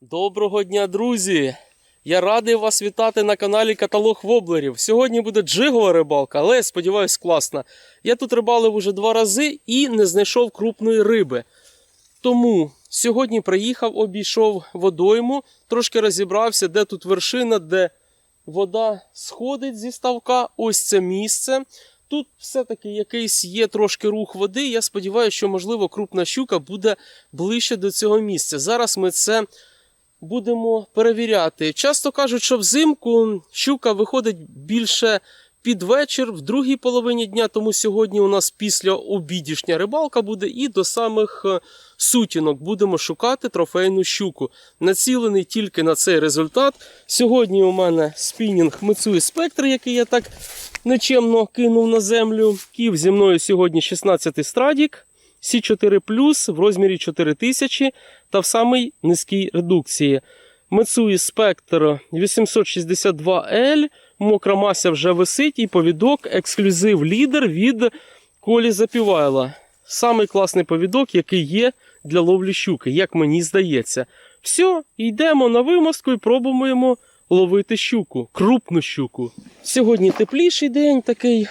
Доброго дня, друзі! Я радий вас вітати на каналі Каталог Воблерів. Сьогодні буде джигова рибалка, але я сподіваюсь, класна. Я тут рибалив уже два рази і не знайшов крупної риби. Тому сьогодні приїхав, обійшов водойму, трошки розібрався, де тут вершина, де вода сходить зі ставка. Ось це місце. Тут все-таки якийсь є трошки рух води. Я сподіваюся, що, можливо, крупна щука буде ближче до цього місця. Зараз ми це будемо перевіряти. Часто кажуть, що взимку щука виходить більше під вечір, в другій половині дня, тому сьогодні у нас після обідішня рибалка буде і до самих е, сутінок будемо шукати трофейну щуку. Націлений тільки на цей результат. Сьогодні у мене спінінг Мицуї Спектр, який я так нечемно кинув на землю. Ків зі мною сьогодні 16 страдік. Сі4 в розмірі 4000 та в самій низькій редукції. Мицуї Spectre 862L. Мокра мася вже висить і повідок ексклюзив лідер від Колі Запівайла. Самий класний повідок, який є для ловлі щуки, як мені здається. Все, йдемо на вимостку і пробуємо ловити щуку, крупну щуку. Сьогодні тепліший день такий.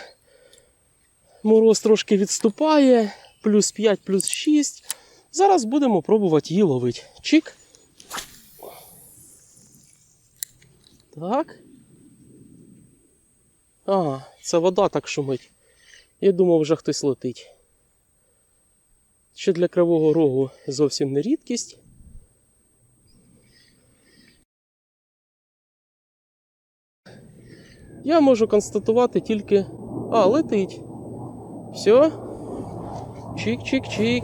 Мороз трошки відступає, плюс 5, плюс 6. Зараз будемо пробувати її ловити. Чик. Так. А, це вода так шумить. Я думав, вже хтось летить. Ще для кривого рогу зовсім не рідкість. Я можу констатувати тільки. А, летить. Все. Чик-чик-чик.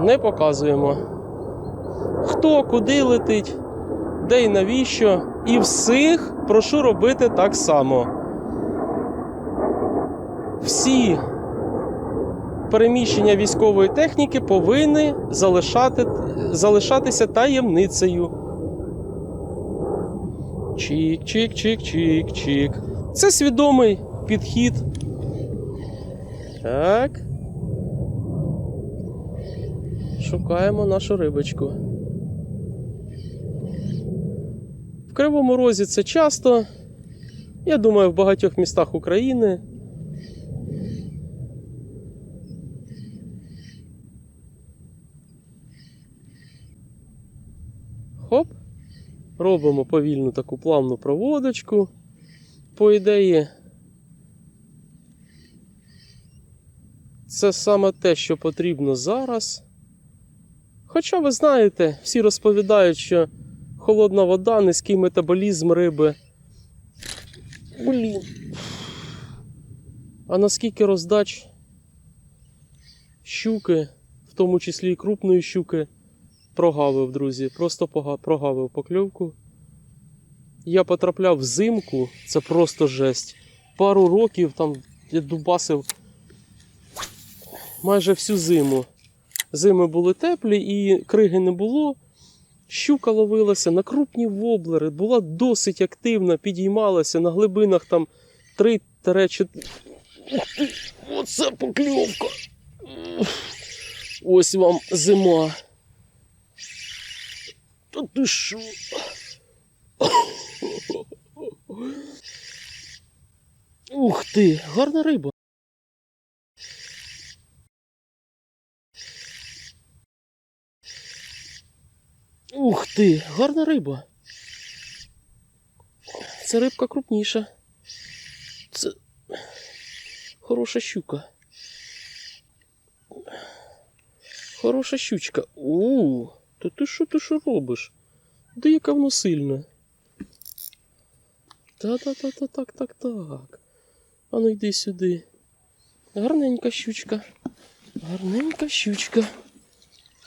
Не показуємо. Хто куди летить, де і навіщо. І всіх прошу робити так само. Всі переміщення військової техніки повинні залишати, залишатися таємницею. Чик-чик-чик-чик-чик. Це свідомий підхід. Так. Шукаємо нашу рибочку. В Кривому Розі це часто. Я думаю, в багатьох містах України. Хоп. Робимо повільну таку плавну проводочку. По ідеї, це саме те, що потрібно зараз. Хоча ви знаєте, всі розповідають, що холодна вода, низький метаболізм риби. Блін. А наскільки роздач щуки, в тому числі і крупної щуки, прогавив, друзі. Просто прогавив покльовку. Я потрапляв взимку, це просто жесть. Пару років там я дубасив майже всю зиму. Зими були теплі і криги не було. Щука ловилася на крупні воблери, була досить активна, підіймалася на глибинах там 3-4. Ух ти, Оце покльовка. Ось вам зима. Та ти що? Ух ти, гарна риба. Ух ти, гарна риба. Це рибка крупніша. Це хороша щука. Хороша щучка. У, то ти що ти що робиш? Да яка воно сильна. Та-та-та-та, так, так, так. Ану йди сюди. Гарненька щучка. Гарненька щучка.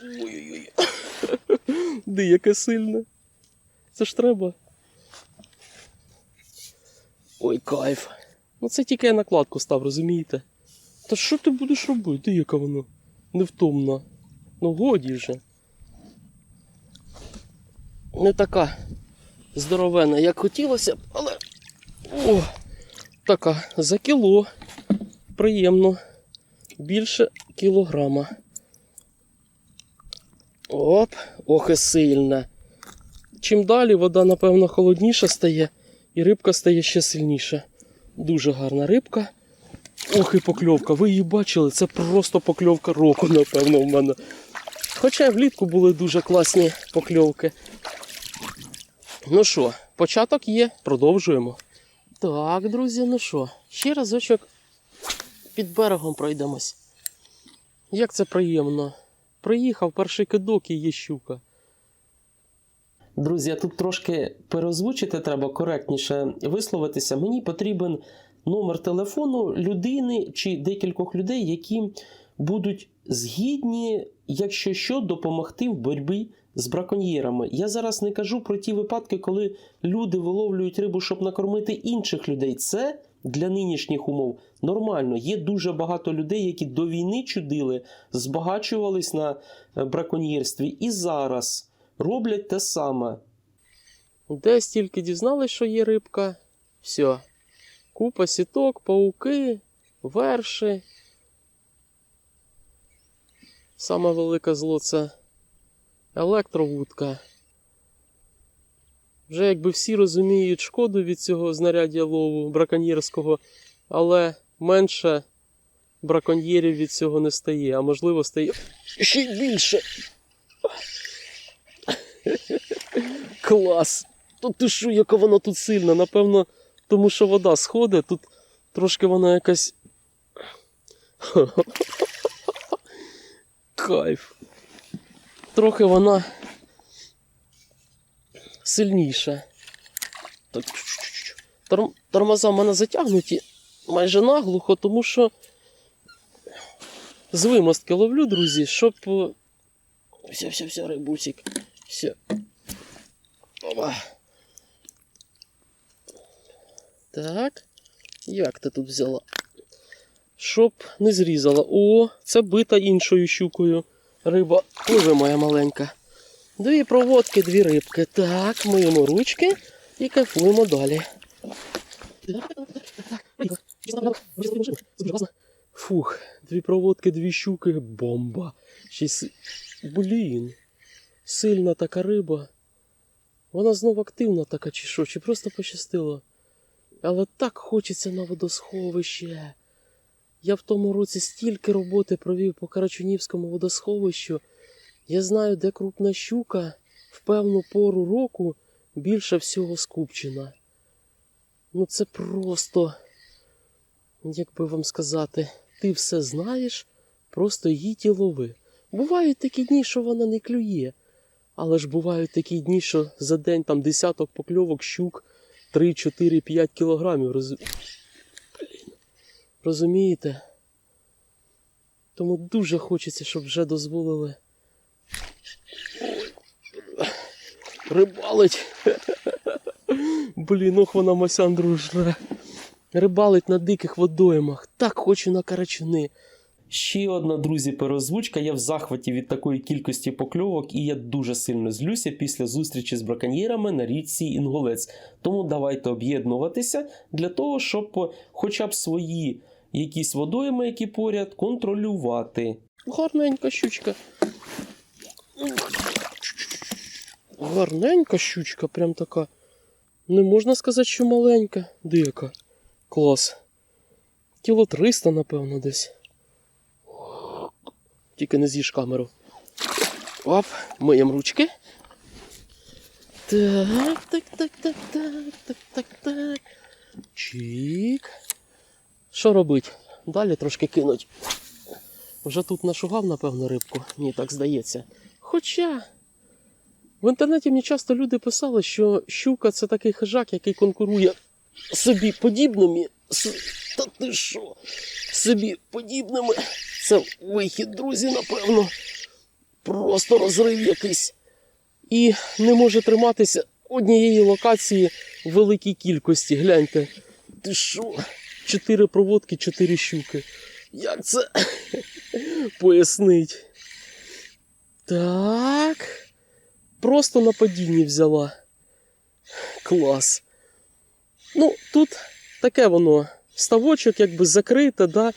Ой-ой-ой. Де яке сильне. Це ж треба. Ой, кайф. Ну це тільки я накладку став, розумієте? Та що ти будеш робити? Де яка вона? Невтомна. Ну годі вже. Не така здоровена, як хотілося б, але. О, така за кіло. Приємно. Більше кілограма. Оп, ох і сильна. Чим далі вода, напевно, холодніша стає, і рибка стає ще сильніша. Дуже гарна рибка. Ох і покльовка. Ви її бачили? Це просто покльовка року, напевно, в мене. Хоча влітку були дуже класні покльовки. Ну що, початок є, продовжуємо. Так, друзі, ну що, ще разочок під берегом пройдемось. Як це приємно. Приїхав перший кидок і є щука. Друзі, тут трошки переозвучити треба коректніше висловитися. Мені потрібен номер телефону людини чи декількох людей, які будуть згідні, якщо що, допомогти в боротьбі з браконьєрами. Я зараз не кажу про ті випадки, коли люди виловлюють рибу, щоб накормити інших людей. Це для нинішніх умов нормально. Є дуже багато людей, які до війни чудили, збагачувались на е, браконьєрстві і зараз роблять те саме. Десь тільки дізнались, що є рибка. Все. Купа сіток, пауки, верши. Саме велике зло це електровудка. Вже якби всі розуміють шкоду від цього знаряддя лову браконьєрського, але менше браконьєрів від цього не стає, а можливо стає ще й більше. Клас! Тут ти що, яка вона тут сильна? Напевно, тому що вода сходить, тут трошки вона якась. Кайф. Трохи вона сильніша. Так, Тормоза в мене затягнуті майже наглухо, тому що з вимостки ловлю, друзі, щоб. Все, все, все, рибусик. Все. Опа. Так. Як ти тут взяла? Щоб не зрізала. О, це бита іншою щукою. Риба пливе моя маленька. Дві проводки, дві рибки. Так, миємо ручки і кайфуємо далі. Фух, дві проводки, дві щуки, бомба. Си... Блін. Сильна така риба. Вона знов активна така, чи що, чи просто пощастило. Але так хочеться на водосховище. Я в тому році стільки роботи провів по Карачунівському водосховищу. Я знаю, де крупна щука в певну пору року більше всього скупчена. Ну це просто, як би вам сказати, ти все знаєш, просто їдь і лови. Бувають такі дні, що вона не клює. Але ж бувають такі дні, що за день там десяток покльовок щук 3, 4, 5 кілограмів. Роз... Блін. Розумієте? Тому дуже хочеться, щоб вже дозволили рибалить. Блін, ох вона масяндру жре. Рибалить на диких водоймах. Так хочу на карачуни. Ще одна, друзі, переозвучка. Я в захваті від такої кількості покльовок, і я дуже сильно злюся після зустрічі з браконьєрами на річці Інголець. Тому давайте об'єднуватися для того, щоб хоча б свої якісь водойми, які поряд, контролювати. Гарненька щучка. Гарненька щучка, прям така. Не можна сказати, що маленька. Дика. Клас. Кіло 300, напевно, десь. Тільки не з'їж камеру. Оп, миємо ручки. Так, так, так, так, так, так, так, так. Чик. Що робить? Далі трошки кинуть. Вже тут нашугав, напевно, рибку. Мені так здається. Хоча. В інтернеті мені часто люди писали, що щука це такий хижак, який конкурує собі подібними. Та ти що? Собі подібними. Це вихід, друзі, напевно. Просто розрив якийсь. І не може триматися однієї локації в великій кількості. Гляньте. Ти що? Чотири проводки, чотири щуки. Як це пояснить? Так. Просто на падінні взяла. Клас. Ну, тут таке воно. Ставочок якби закрите, да.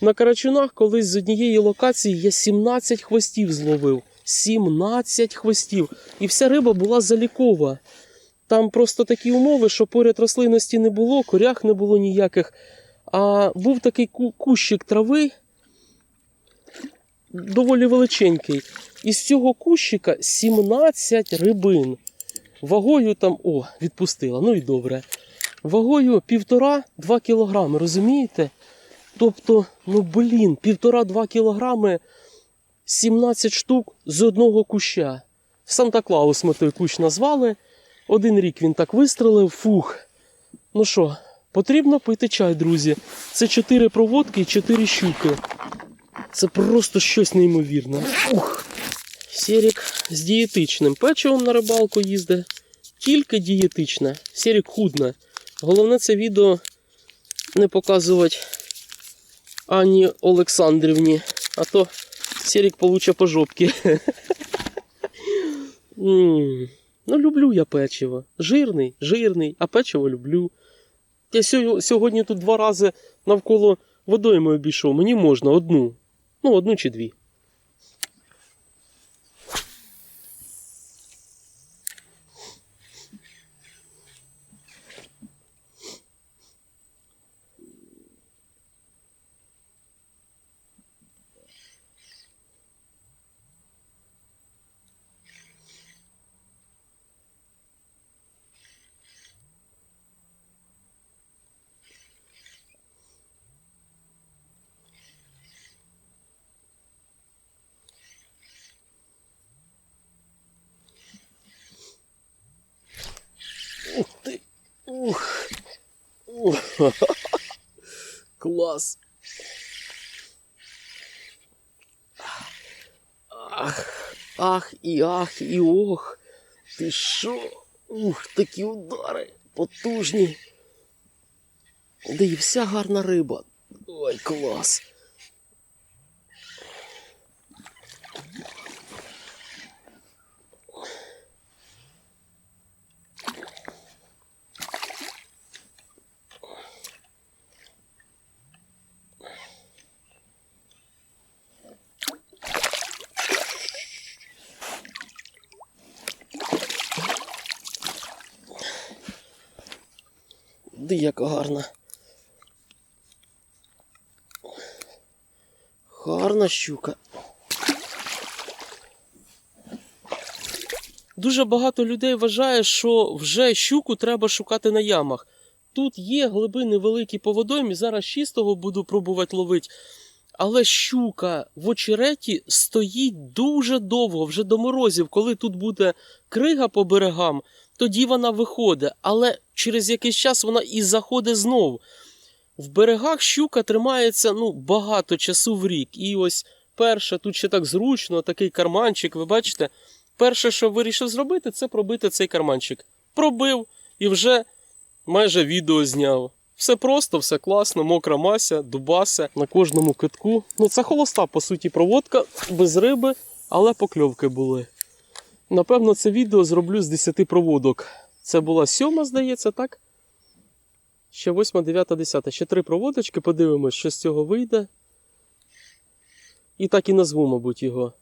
На карачунах колись з однієї локації я 17 хвостів зловив. 17 хвостів. І вся риба була залікова. Там просто такі умови, що поряд рослинності не було, корях не було ніяких. А був такий кущик трави, доволі величенький. Із цього кущика 17 рибин. Вагою там, о, відпустила, ну і добре. Вагою півтора-два кілограми, розумієте? Тобто, ну блін, півтора-два кілограми 17 штук з одного куща. Санта-Клаус ми той кущ назвали. Один рік він так вистрелив, фух. Ну що, потрібно пити чай, друзі. Це 4 проводки і 4 щуки. Це просто щось неймовірне. Ух. Серік з дієтичним печивом на рибалку їздить. Тільки дієтичне. Серік худне. Головне це відео не показувати Анні Олександрівні, а то Серік получе по жопці. М, Ну, люблю я печиво. Жирний, жирний, а печиво люблю. Я сьогодні тут два рази навколо водойми обійшов. Мені можна одну. Ну, одну чи дві. Ух ти. Ух. Ух. Клас. Ах, ах і ах, і ох. Ти що? Ух, такі удари потужні. Да і вся гарна риба. Ой, клас. Ди яка гарна. Гарна щука. Дуже багато людей вважає, що вже щуку треба шукати на ямах. Тут є глибини великі по водоймі, зараз чистого буду пробувати ловити. Але щука в очереті стоїть дуже довго, вже до морозів, коли тут буде крига по берегам, тоді вона виходить, але через якийсь час вона і заходить знов. В берегах щука тримається ну, багато часу в рік. І ось перше, тут ще так зручно, такий карманчик, ви бачите. Перше, що вирішив зробити, це пробити цей карманчик. Пробив і вже майже відео зняв. Все просто, все класно, мокра мася, дубаса на кожному китку. Ну, це холоста, по суті, проводка без риби, але покльовки були. Напевно, це відео зроблю з 10 проводок. Це була сьома, здається, так? Ще восьма, дев'ята, десята. Ще три проводочки, подивимось, що з цього вийде. І так і назву, мабуть, його.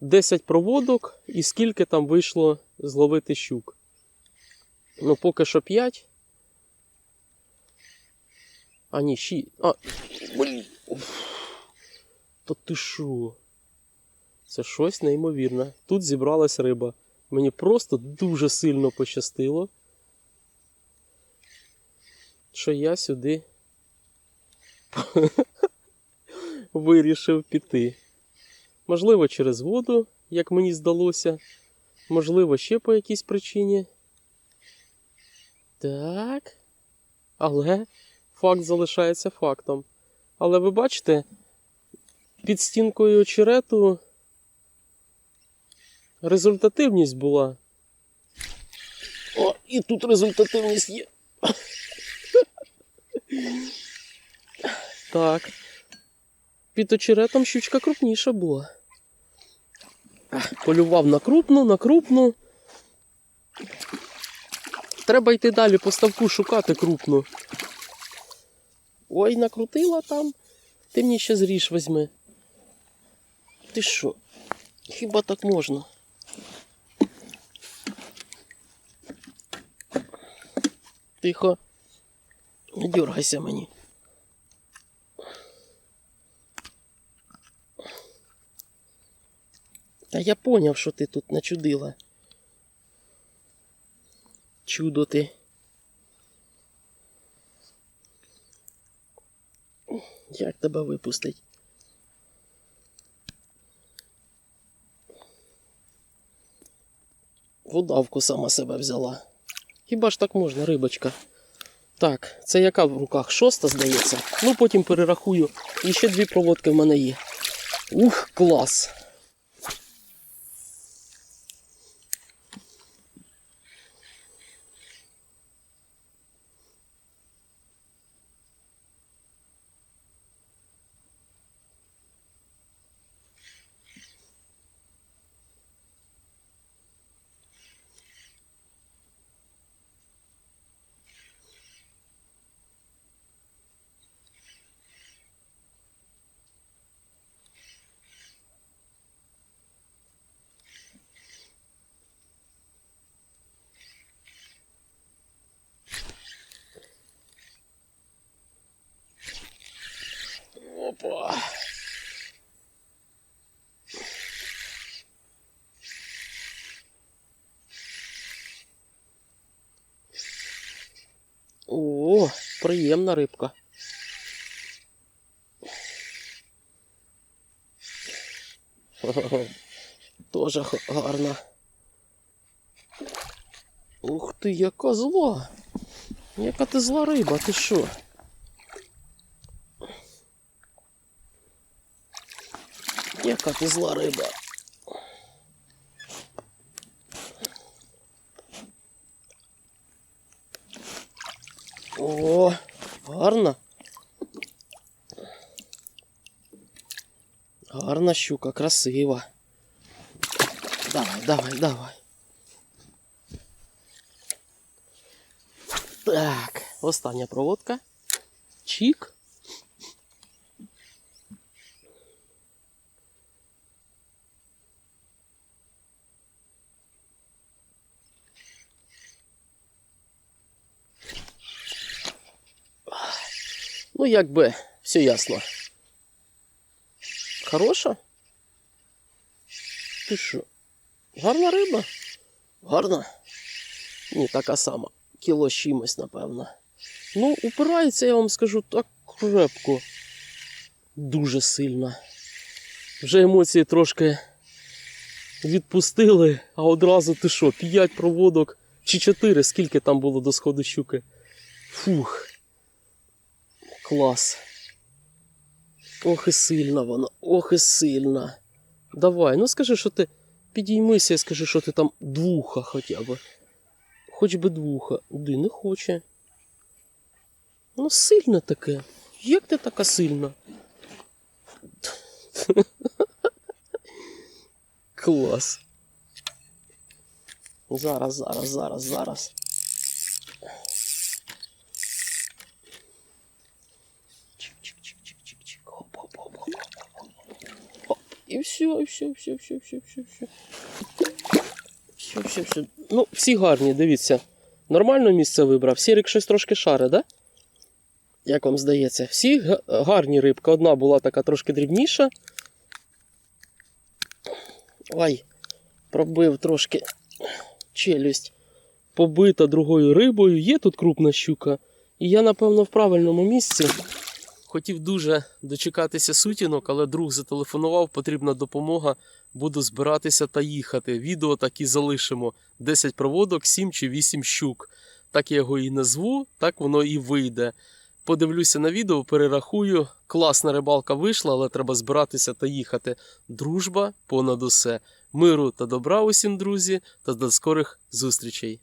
10 проводок і скільки там вийшло зловити щук. Ну, поки що 5. А, ні, 6. А, блін. Та ти що? Це щось неймовірне. Тут зібралась риба. Мені просто дуже сильно пощастило, що я сюди вирішив піти. Можливо, через воду, як мені здалося. Можливо, ще по якійсь причині. Так. Але факт залишається фактом. Але ви бачите, під стінкою очерету результативність була. О, і тут результативність є. Так. Під очеретом щучка крупніша була. Полював на крупну, на крупну. Треба йти далі по ставку шукати крупну. Ой, накрутила там. Ти мені ще зріж візьми. Ти що? Хіба так можна? Тихо. Не дергайся мені. Та я поняв, що ти тут начудила. Чудо ти. Як тебе випустить? Водавку сама себе взяла. Хіба ж так можна, рибочка? Так, це яка в руках? Шоста, здається. Ну, потім перерахую. І ще дві проводки в мене є. Ух, клас! О, приємна рибка. Тоже гарна. Ух ти, яка зла. Яка ти зла риба, ти що? Яка ти зла риба. Гарна. Гарна щука, красива. Давай, давай, давай. Так, остання проводка. Чік. Ну, якби, все ясно. Хороша? Ти що? Гарна риба? Гарна? Ні, така сама. Кіло чимось, напевно. Ну, упирається, я вам скажу, так крепко. Дуже сильно. Вже емоції трошки відпустили, а одразу ти що, п'ять проводок чи чотири, скільки там було до сходу щуки. Фух. Клас. Ох і сильна вона, ох і сильна. Давай, ну скажи, що ти підіймися і скажи, що ти там двуха хоча б. Хоч би двуха. Ди не хоче. Ну, сильне таке. Як ти така сильна? Клас. Зараз, зараз, зараз, зараз. І все, і все, все, все, все, все, все. Все, все, все. Ну, всі гарні, дивіться. Нормально місце вибрав. Сірик щось трошки шаре, да? Як вам здається? Всі гарні рибки. Одна була така трошки дрібніша. Ой, пробив трошки челюсть. Побита другою рибою. Є тут крупна щука. І я, напевно, в правильному місці. Хотів дуже дочекатися сутінок, але друг зателефонував, потрібна допомога. Буду збиратися та їхати. Відео так і залишимо: 10 проводок, 7 чи 8 щук. Так я його і назву, так воно і вийде. Подивлюся на відео, перерахую. Класна рибалка вийшла, але треба збиратися та їхати. Дружба понад усе. Миру та добра усім, друзі, та до скорих зустрічей.